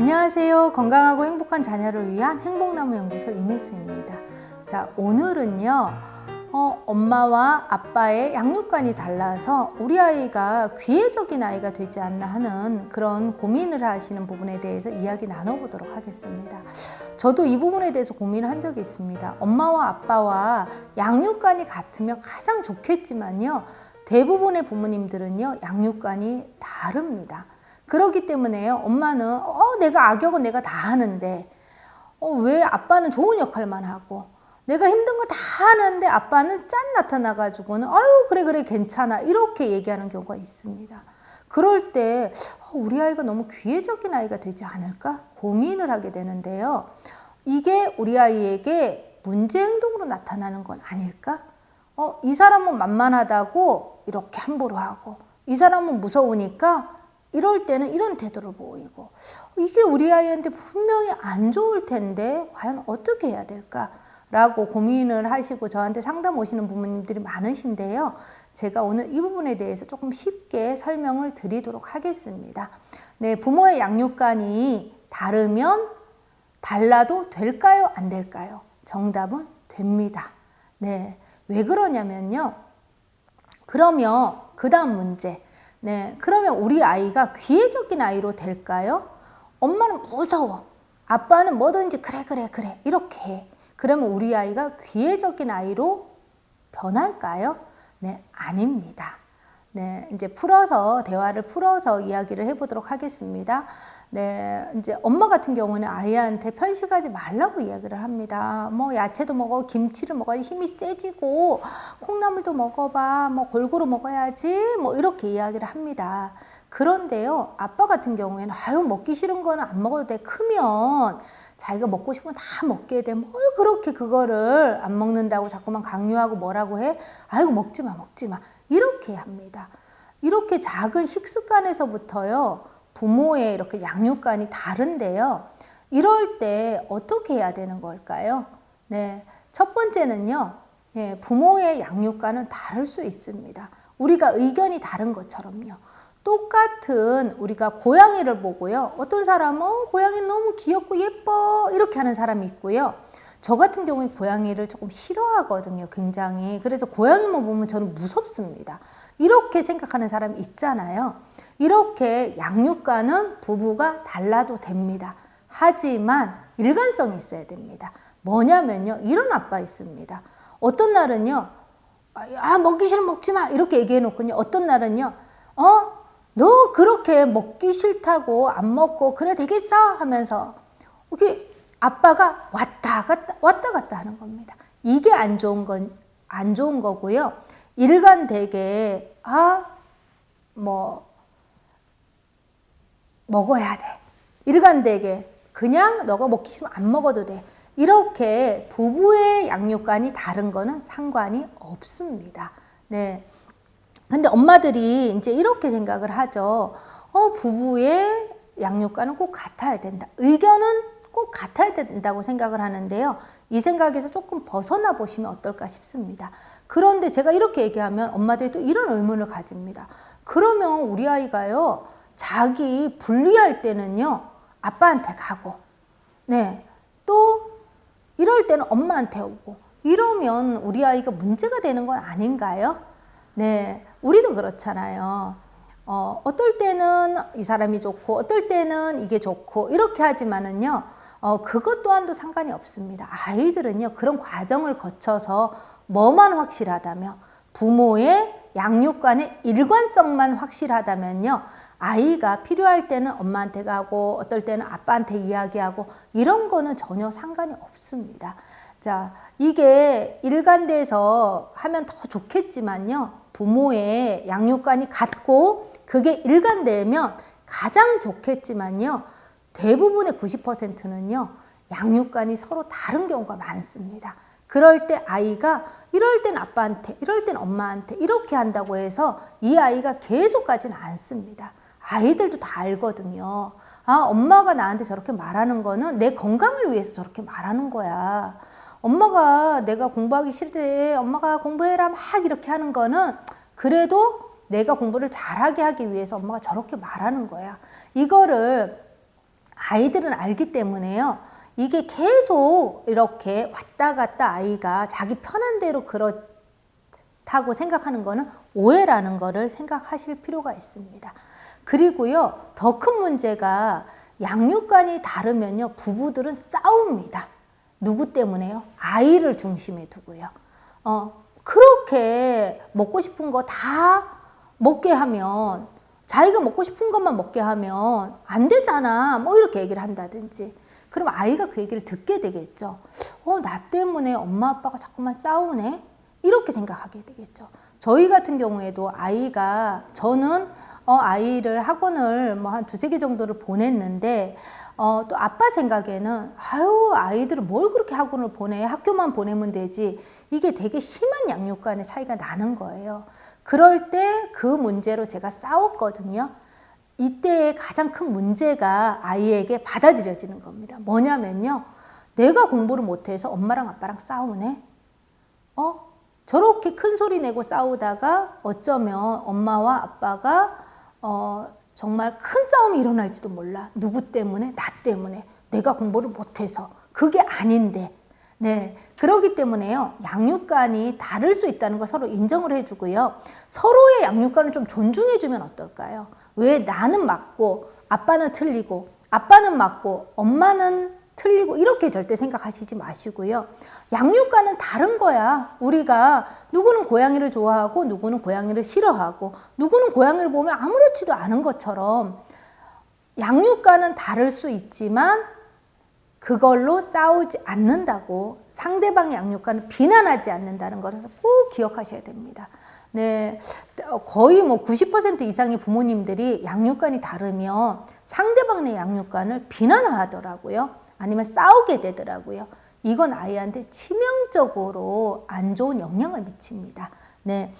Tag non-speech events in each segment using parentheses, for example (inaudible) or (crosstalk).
안녕하세요. 건강하고 행복한 자녀를 위한 행복나무 연구소 임혜수입니다. 자, 오늘은요. 어, 엄마와 아빠의 양육관이 달라서 우리 아이가 귀해적인 아이가 되지 않나 하는 그런 고민을 하시는 부분에 대해서 이야기 나눠보도록 하겠습니다. 저도 이 부분에 대해서 고민을 한 적이 있습니다. 엄마와 아빠와 양육관이 같으면 가장 좋겠지만요. 대부분의 부모님들은요, 양육관이 다릅니다. 그렇기 때문에요, 엄마는, 어, 내가 악역은 내가 다 하는데, 어, 왜 아빠는 좋은 역할만 하고, 내가 힘든 거 다 하는데 아빠는 짠 나타나 가지고는, 아유, 그래, 그래, 괜찮아. 이렇게 얘기하는 경우가 있습니다. 그럴 때, 어, 우리 아이가 너무 귀해적인 아이가 되지 않을까? 고민을 하게 되는데요. 이게 우리 아이에게 문제 행동으로 나타나는 건 아닐까? 어, 이 사람은 만만하다고 이렇게 함부로 하고, 이 사람은 무서우니까 이럴 때는 이런 태도를 보이고, 이게 우리 아이한테 분명히 안 좋을 텐데, 과연 어떻게 해야 될까? 라고 고민을 하시고 저한테 상담 오시는 부모님들이 많으신데요. 제가 오늘 이 부분에 대해서 조금 쉽게 설명을 드리도록 하겠습니다. 네, 부모의 양육관이 다르면 달라도 될까요? 안 될까요? 정답은 됩니다. 네. 왜 그러냐면요. 그러면 그 다음 문제. 네. 그러면 우리 아이가 귀해적인 아이로 될까요? 엄마는 무서워. 아빠는 뭐든지 그래, 그래, 그래. 이렇게 해. 그러면 우리 아이가 귀해적인 아이로 변할까요? 네. 아닙니다. 네. 이제 풀어서, 대화를 풀어서 이야기를 해보도록 하겠습니다. 네, 이제 엄마 같은 경우는 아이한테 편식하지 말라고 이야기를 합니다. 뭐 야채도 먹어, 김치를 먹어야 힘이 세지고, 콩나물도 먹어봐, 뭐 골고루 먹어야지, 뭐 이렇게 이야기를 합니다. 그런데요, 아빠 같은 경우에는 아유 먹기 싫은 거는 안 먹어도 돼. 크면 자기가 먹고 싶으면 다 먹게 돼. 뭘 그렇게 그거를 안 먹는다고 자꾸만 강요하고 뭐라고 해? 아이고 먹지 마, 먹지 마. 이렇게 합니다. 이렇게 작은 식습관에서부터요. 부모의 이렇게 양육관이 다른데요. 이럴 때 어떻게 해야 되는 걸까요? 네. 첫 번째는요. 네, 부모의 양육관은 다를 수 있습니다. 우리가 의견이 다른 것처럼요. 똑같은 우리가 고양이를 보고요. 어떤 사람은 어, 고양이 너무 귀엽고 예뻐 이렇게 하는 사람이 있고요. 저 같은 경우에 고양이를 조금 싫어하거든요. 굉장히. 그래서 고양이만 보면 저는 무섭습니다. 이렇게 생각하는 사람이 있잖아요. 이렇게 양육과는 부부가 달라도 됩니다. 하지만 일관성이 있어야 됩니다. 뭐냐면요. 이런 아빠 있습니다. 어떤 날은요. 아, 먹기 싫으면 먹지 마. 이렇게 얘기해 놓고요. 어떤 날은요. 어? 너 그렇게 먹기 싫다고 안 먹고 그래 되겠어? 하면서 이게 아빠가 왔다 갔다 왔다 갔다 하는 겁니다. 이게 안 좋은 건 안 좋은 거고요. 일관되게 아 뭐 먹어야 돼. 일관되게 그냥 너가 먹기 싫으면 안 먹어도 돼. 이렇게 부부의 양육관이 다른 거는 상관이 없습니다. 네. 근데 엄마들이 이제 이렇게 생각을 하죠. 어, 부부의 양육관은 꼭 같아야 된다. 의견은 꼭 같아야 된다고 생각을 하는데요. 이 생각에서 조금 벗어나 보시면 어떨까 싶습니다. 그런데 제가 이렇게 얘기하면 엄마들이 또 이런 의문을 가집니다. 그러면 우리 아이가요, 자기 분리할 때는요, 아빠한테 가고, 네, 또 이럴 때는 엄마한테 오고, 이러면 우리 아이가 문제가 되는 건 아닌가요? 네, 우리도 그렇잖아요. 어, 어떨 때는 이 사람이 좋고, 어떨 때는 이게 좋고, 이렇게 하지만은요, 어, 그것 또한도 상관이 없습니다. 아이들은요, 그런 과정을 거쳐서 뭐만 확실하다며, 부모의 양육관의 일관성만 확실하다면요, 아이가 필요할 때는 엄마한테 가고 어떨 때는 아빠한테 이야기하고 이런 거는 전혀 상관이 없습니다. 자, 이게 일관돼서 하면 더 좋겠지만요. 부모의 양육관이 같고 그게 일관되면 가장 좋겠지만요. 대부분의 90%는요. 양육관이 서로 다른 경우가 많습니다. 그럴 때 아이가 이럴 땐 아빠한테, 이럴 땐 엄마한테 이렇게 한다고 해서 이 아이가 계속 가지는 않습니다. 아이들도 다 알거든요. 아, 엄마가 나한테 저렇게 말하는 거는 내 건강을 위해서 저렇게 말하는 거야. 엄마가 내가 공부하기 때 엄마가 공부해라 막 이렇게 하는 거는 그래도 내가 공부를 잘하게 하기 위해서 엄마가 저렇게 말하는 거야. 이거를 아이들은 알기 때문에요. 이게 계속 이렇게 왔다 갔다 아이가 자기 편한 대로 그렇다고 생각하는 거는 오해라는 거를 생각하실 필요가 있습니다. 그리고요, 더 큰 문제가 양육관이 다르면요, 부부들은 싸웁니다. 누구 때문에요? 아이를 중심에 두고요. 어, 그렇게 먹고 싶은 거 다 먹게 하면, 자기가 먹고 싶은 것만 먹게 하면 안 되잖아. 뭐 이렇게 얘기를 한다든지. 그럼 아이가 그 얘기를 듣게 되겠죠. 어, 나 때문에 엄마 아빠가 자꾸만 싸우네? 이렇게 생각하게 되겠죠. 저희 같은 경우에도 아이가, 저는 어, 아이를 학원을 뭐 한 두세 개 정도를 보냈는데, 어, 또 아빠 생각에는, 아유, 아이들은 뭘 그렇게 학원을 보내? 학교만 보내면 되지. 이게 되게 심한 양육관의 차이가 나는 거예요. 그럴 때 그 문제로 제가 싸웠거든요. 이때의 가장 큰 문제가 아이에게 받아들여지는 겁니다. 뭐냐면요. 내가 공부를 못해서 엄마랑 아빠랑 싸우네? 어? 저렇게 큰 소리 내고 싸우다가 어쩌면 엄마와 아빠가 어, 정말 큰 싸움이 일어날지도 몰라. 누구 때문에? 나 때문에. 내가 공부를 못해서. 그게 아닌데. 네. 그러기 때문에요. 양육관이 다를 수 있다는 걸 서로 인정을 해주고요. 서로의 양육관을 좀 존중해주면 어떨까요? 왜 나는 맞고, 아빠는 틀리고, 아빠는 맞고, 엄마는 틀리고, 이렇게 절대 생각하시지 마시고요. 양육관은 다른 거야. 우리가 누구는 고양이를 좋아하고, 누구는 고양이를 싫어하고, 누구는 고양이를 보면 아무렇지도 않은 것처럼 양육관은 다를 수 있지만 그걸로 싸우지 않는다고 상대방의 양육관을 비난하지 않는다는 것을 꼭 기억하셔야 됩니다. 네, 거의 뭐 90% 이상의 부모님들이 양육관이 다르면 상대방의 양육관을 비난하더라고요. 아니면 싸우게 되더라고요. 이건 아이한테 치명적으로 안 좋은 영향을 미칩니다. 네.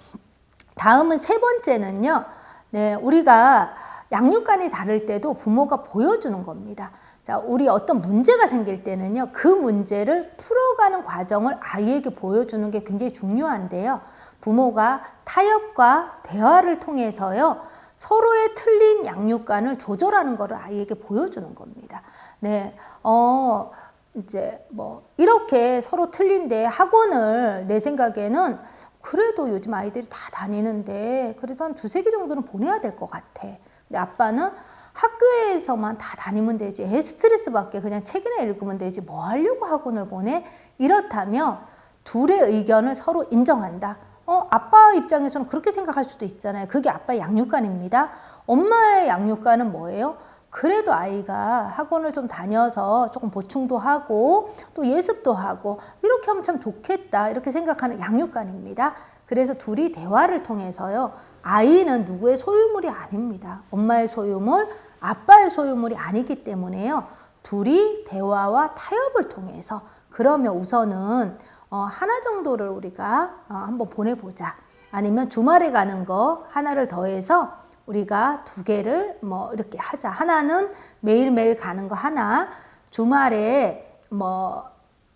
다음은 세 번째는요. 네, 우리가 양육관이 다를 때도 부모가 보여주는 겁니다. 자, 우리 어떤 문제가 생길 때는요, 그 문제를 풀어가는 과정을 아이에게 보여주는 게 굉장히 중요한데요. 부모가 타협과 대화를 통해서요, 서로의 틀린 양육관을 조절하는 것을 아이에게 보여주는 겁니다. 네, 어, 이제 뭐, 이렇게 서로 틀린데 학원을 내 생각에는 그래도 요즘 아이들이 다 다니는데, 그래도 한 두세 개 정도는 보내야 될 것 같아. 근데 아빠는 학교에서만 다 다니면 되지. 애 스트레스 받게 그냥 책이나 읽으면 되지. 뭐 하려고 학원을 보내? 이렇다면 둘의 의견을 서로 인정한다. 어, 아빠 입장에서는 그렇게 생각할 수도 있잖아요. 그게 아빠의 양육관입니다. 엄마의 양육관은 뭐예요? 그래도 아이가 학원을 좀 다녀서 조금 보충도 하고 또 예습도 하고 이렇게 하면 참 좋겠다. 이렇게 생각하는 양육관입니다. 그래서 둘이 대화를 통해서요. 아이는 누구의 소유물이 아닙니다. 엄마의 소유물, 아빠의 소유물이 아니기 때문에요. 둘이 대화와 타협을 통해서 그러면 우선은 어, 하나 정도를 우리가 어, 한번 보내보자. 아니면 주말에 가는 거 하나를 더해서 우리가 두 개를 뭐 이렇게 하자. 하나는 매일매일 가는 거 하나, 주말에 뭐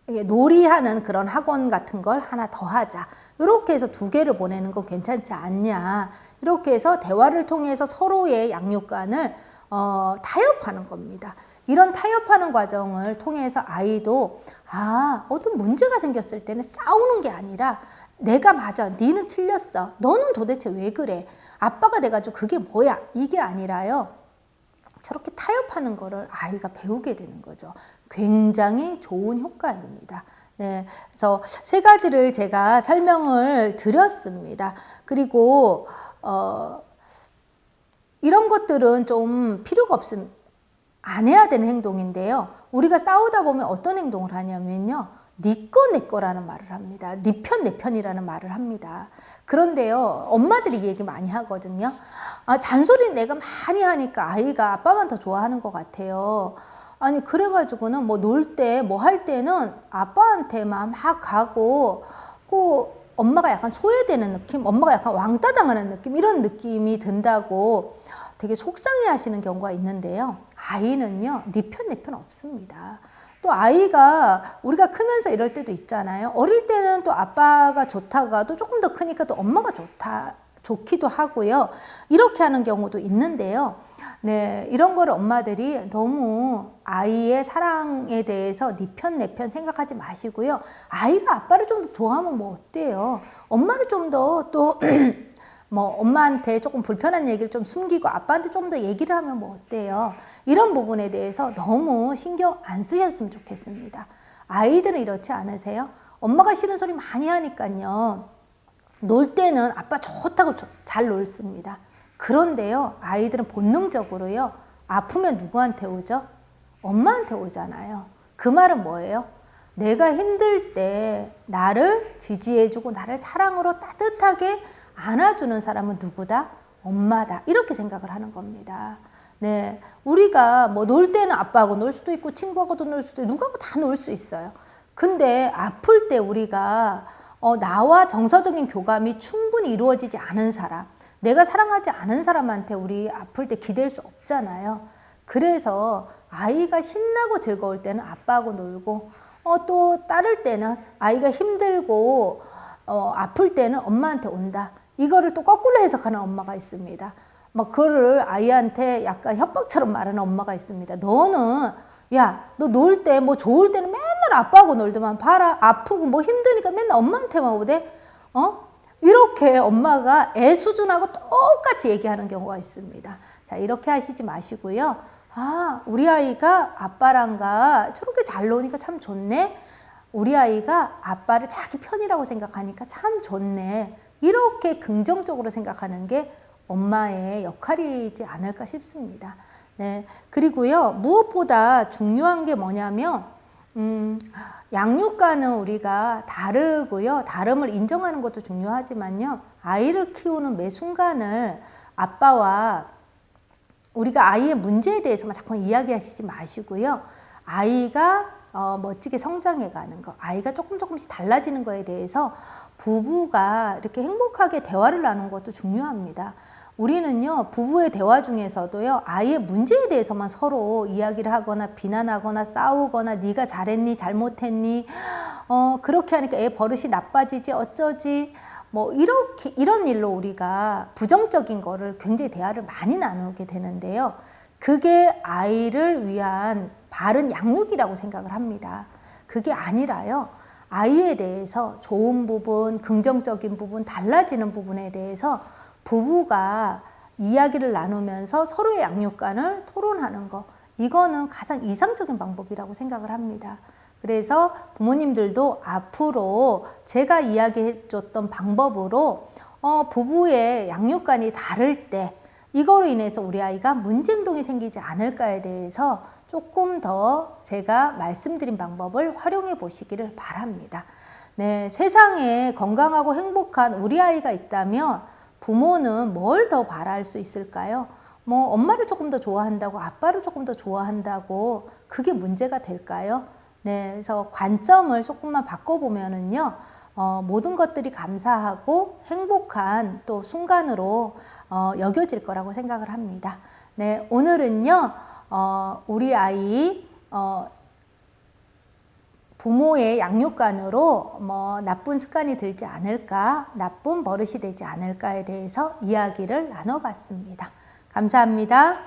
놀이하는 그런 학원 같은 걸 하나 더 하자. 이렇게 해서 두 개를 보내는 건 괜찮지 않냐. 이렇게 해서 대화를 통해서 서로의 양육관을 어, 타협하는 겁니다. 이런 타협하는 과정을 통해서 아이도 아 어떤 문제가 생겼을 때는 싸우는 게 아니라 내가 맞아 니는 틀렸어 너는 도대체 왜 그래 아빠가 돼가지고 그게 뭐야 이게 아니라요. 저렇게 타협하는 거를 아이가 배우게 되는 거죠. 굉장히 좋은 효과입니다. 네, 그래서 세 가지를 제가 설명을 드렸습니다. 그리고 어, 이런 것들은 좀 필요가 없음 안 해야 되는 행동인데요. 우리가 싸우다 보면 어떤 행동을 하냐면요. 니꺼 내 거라는 말을 합니다. 니편내 편이라는 말을 합니다. 그런데요. 엄마들이 얘기 많이 하거든요. 아, 잔소리 내가 많이 하니까 아이가 아빠만 더 좋아하는 것 같아요. 아니 그래가지고는 뭐 놀 때 뭐 할 때는 아빠한테만 막 가고 꼭 엄마가 약간 소외되는 느낌, 엄마가 약간 왕따 당하는 느낌, 이런 느낌이 든다고 되게 속상해 하시는 경우가 있는데요. 아이는요, 네 편, 내 편 없습니다. 또 아이가 우리가 크면서 이럴 때도 있잖아요. 어릴 때는 또 아빠가 좋다가도 조금 더 크니까 또 엄마가 좋다. 좋기도 하고요. 이렇게 하는 경우도 있는데요. 네, 이런 거를 엄마들이 너무 아이의 사랑에 대해서 네 편 내 편 생각하지 마시고요. 아이가 아빠를 좀 더 좋아하면 뭐 어때요? 엄마를 좀 더또 (clears throat) 뭐 엄마한테 조금 불편한 얘기를 좀 숨기고 아빠한테 좀 더 얘기를 하면 뭐 어때요? 이런 부분에 대해서 너무 신경 안 쓰셨으면 좋겠습니다. 아이들은 이렇지 않으세요? 엄마가 싫은 소리 많이 하니까요. 놀 때는 아빠 좋다고 조- 잘 놀습니다. 그런데요, 아이들은 본능적으로요, 아프면 누구한테 오죠? 엄마한테 오잖아요. 그 말은 뭐예요? 내가 힘들 때 나를 지지해주고 나를 사랑으로 따뜻하게 안아주는 사람은 누구다? 엄마다. 이렇게 생각을 하는 겁니다. 네. 우리가 뭐 놀 때는 아빠하고 놀 수도 있고 친구하고도 놀 수도 있고 누구하고 다 놀 수 있어요. 근데 아플 때 우리가 어, 나와 정서적인 교감이 충분히 이루어지지 않은 사람, 내가 사랑하지 않은 사람한테 우리 아플 때 기댈 수 없잖아요. 그래서 아이가 신나고 즐거울 때는 아빠하고 놀고, 어, 또 따를 때는 아이가 힘들고, 어, 아플 때는 엄마한테 온다. 이거를 또 거꾸로 해석하는 엄마가 있습니다. 막 그거를 아이한테 약간 협박처럼 말하는 엄마가 있습니다. 너는 야, 너 놀 때 뭐 좋을 때는 맨날 아빠하고 놀더만 봐라. 아프고 뭐 힘드니까 맨날 엄마한테만 오대. 어? 이렇게 엄마가 애 수준하고 똑같이 얘기하는 경우가 있습니다. 자, 이렇게 하시지 마시고요. 아, 우리 아이가 아빠랑가 저렇게 잘 노니까 참 좋네. 우리 아이가 아빠를 자기 편이라고 생각하니까 참 좋네. 이렇게 긍정적으로 생각하는 게 엄마의 역할이지 않을까 싶습니다. 네. 그리고요, 무엇보다 중요한 게 뭐냐면, 음, 양육과는 우리가 다르고요. 다름을 인정하는 것도 중요하지만요. 아이를 키우는 매 순간을 아빠와 우리가 아이의 문제에 대해서만 자꾸 이야기하시지 마시고요. 아이가 어, 멋지게 성장해 가는 거, 아이가 조금 조금씩 달라지는 거에 대해서 부부가 이렇게 행복하게 대화를 나누는 것도 중요합니다. 우리는요, 부부의 대화 중에서도요, 아이의 문제에 대해서만 서로 이야기를 하거나 비난하거나 싸우거나 네가 잘했니, 잘못했니, 어, 그렇게 하니까 애 버릇이 나빠지지, 어쩌지, 뭐, 이렇게, 이런 일로 우리가 부정적인 거를 굉장히 대화를 많이 나누게 되는데요. 그게 아이를 위한 바른 양육이라고 생각을 합니다. 그게 아니라요. 아이에 대해서 좋은 부분, 긍정적인 부분, 달라지는 부분에 대해서 부부가 이야기를 나누면서 서로의 양육관을 토론하는 거. 이거는 가장 이상적인 방법이라고 생각을 합니다. 그래서 부모님들도 앞으로 제가 이야기해 줬던 방법으로 어, 부부의 양육관이 다를 때 이거로 인해서 우리 아이가 문제행동이 생기지 않을까에 대해서 조금 더 제가 말씀드린 방법을 활용해 보시기를 바랍니다. 네, 세상에 건강하고 행복한 우리 아이가 있다면 부모는 뭘 더 바랄 수 있을까요? 뭐 엄마를 조금 더 좋아한다고 아빠를 조금 더 좋아한다고 그게 문제가 될까요? 네, 그래서 관점을 조금만 바꿔보면은요, 어, 모든 것들이 감사하고 행복한 또 순간으로 어, 여겨질 거라고 생각을 합니다. 네, 오늘은요, 어, 우리 아이 어, 부모의 양육관으로 뭐 나쁜 습관이 들지 않을까, 나쁜 버릇이 되지 않을까에 대해서 이야기를 나눠봤습니다. 감사합니다.